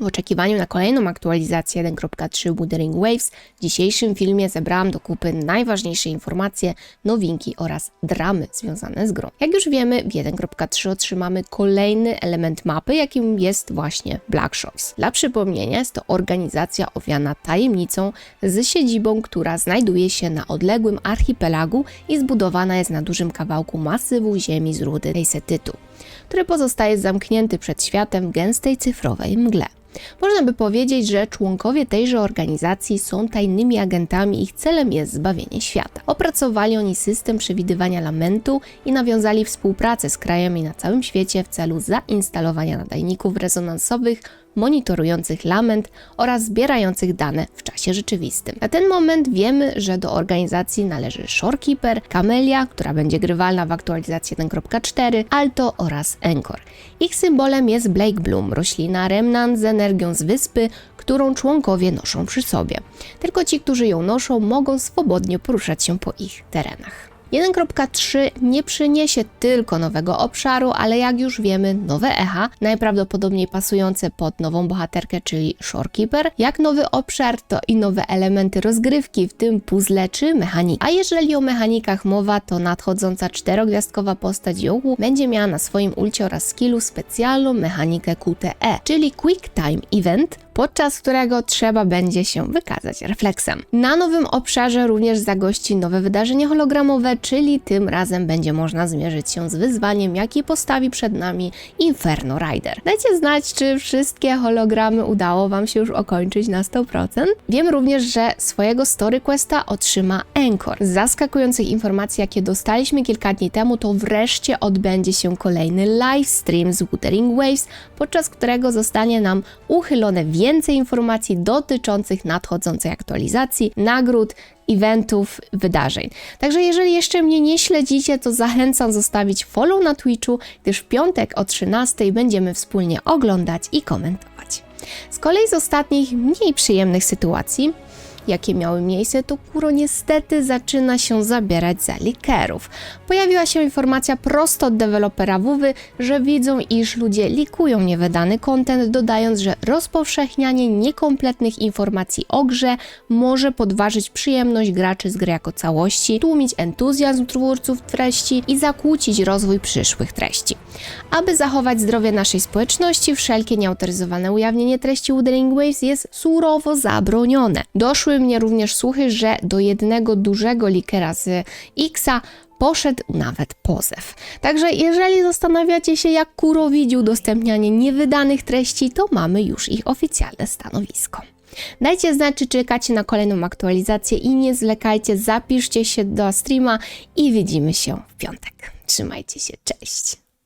W oczekiwaniu na kolejną aktualizację 1.3 Wuthering Waves w dzisiejszym filmie zebrałam do kupy najważniejsze informacje, nowinki oraz dramy związane z grą. Jak już wiemy, w 1.3 otrzymamy kolejny element mapy, jakim jest właśnie Black Shores. Dla przypomnienia jest to organizacja owiana tajemnicą z siedzibą, która znajduje się na odległym archipelagu i zbudowana jest na dużym kawałku masywu ziemi z rudy Reisetytu, który pozostaje zamknięty przed światem w gęstej cyfrowej mgle. Można by powiedzieć, że członkowie tejże organizacji są tajnymi agentami, ich celem jest zbawienie świata. Opracowali oni system przewidywania lamentu i nawiązali współpracę z krajami na całym świecie w celu zainstalowania nadajników rezonansowych monitorujących lament oraz zbierających dane w czasie rzeczywistym. Na ten moment wiemy, że do organizacji należy Shorekeeper, Camellia, która będzie grywalna w aktualizacji 1.4, Alto oraz Encore. Ich symbolem jest Blake Bloom, roślina remnant z energią z wyspy, którą członkowie noszą przy sobie. Tylko ci, którzy ją noszą, mogą swobodnie poruszać się po ich terenach. 1.3 nie przyniesie tylko nowego obszaru, ale jak już wiemy, nowe echa, najprawdopodobniej pasujące pod nową bohaterkę, czyli Shorekeeper. Jak nowy obszar, to i nowe elementy rozgrywki, w tym puzzle czy mechanika. A jeżeli o mechanikach mowa, to nadchodząca czterogwiazdkowa postać Yogu będzie miała na swoim ulcie oraz skillu specjalną mechanikę QTE, czyli Quick Time Event, podczas którego trzeba będzie się wykazać refleksem. Na nowym obszarze również zagości nowe wydarzenie hologramowe, czyli tym razem będzie można zmierzyć się z wyzwaniem, jaki postawi przed nami Inferno Rider. Dajcie znać, czy wszystkie hologramy udało Wam się już okończyć na 100%. Wiem również, że swojego Story Questa otrzyma Encore. Z zaskakujących informacji, jakie dostaliśmy kilka dni temu, to wreszcie odbędzie się kolejny livestream z Wuthering Waves, podczas którego zostanie nam uchylone więcej informacji dotyczących nadchodzącej aktualizacji, nagród, eventów, wydarzeń. Także jeżeli jeszcze mnie nie śledzicie, to zachęcam zostawić follow na Twitchu, gdyż w piątek o 13 będziemy wspólnie oglądać i komentować. Z kolei z ostatnich mniej przyjemnych sytuacji, jakie miały miejsce, to Kuro niestety zaczyna się zabierać za likerów. Pojawiła się informacja prosto od dewelopera WoWy, że widzą, iż ludzie likują niewydany content, dodając, że rozpowszechnianie niekompletnych informacji o grze może podważyć przyjemność graczy z gry jako całości, tłumić entuzjazm twórców treści i zakłócić rozwój przyszłych treści. Aby zachować zdrowie naszej społeczności, wszelkie nieautoryzowane ujawnienie treści Wuthering Waves jest surowo zabronione. Doszły mnie również słuchy, że do jednego dużego likera z Xa poszedł nawet pozew. Także jeżeli zastanawiacie się, jak Kuro widzi udostępnianie niewydanych treści, to mamy już ich oficjalne stanowisko. Dajcie znać, czy czekacie na kolejną aktualizację i nie zwlekajcie, zapiszcie się do streama i widzimy się w piątek. Trzymajcie się, cześć!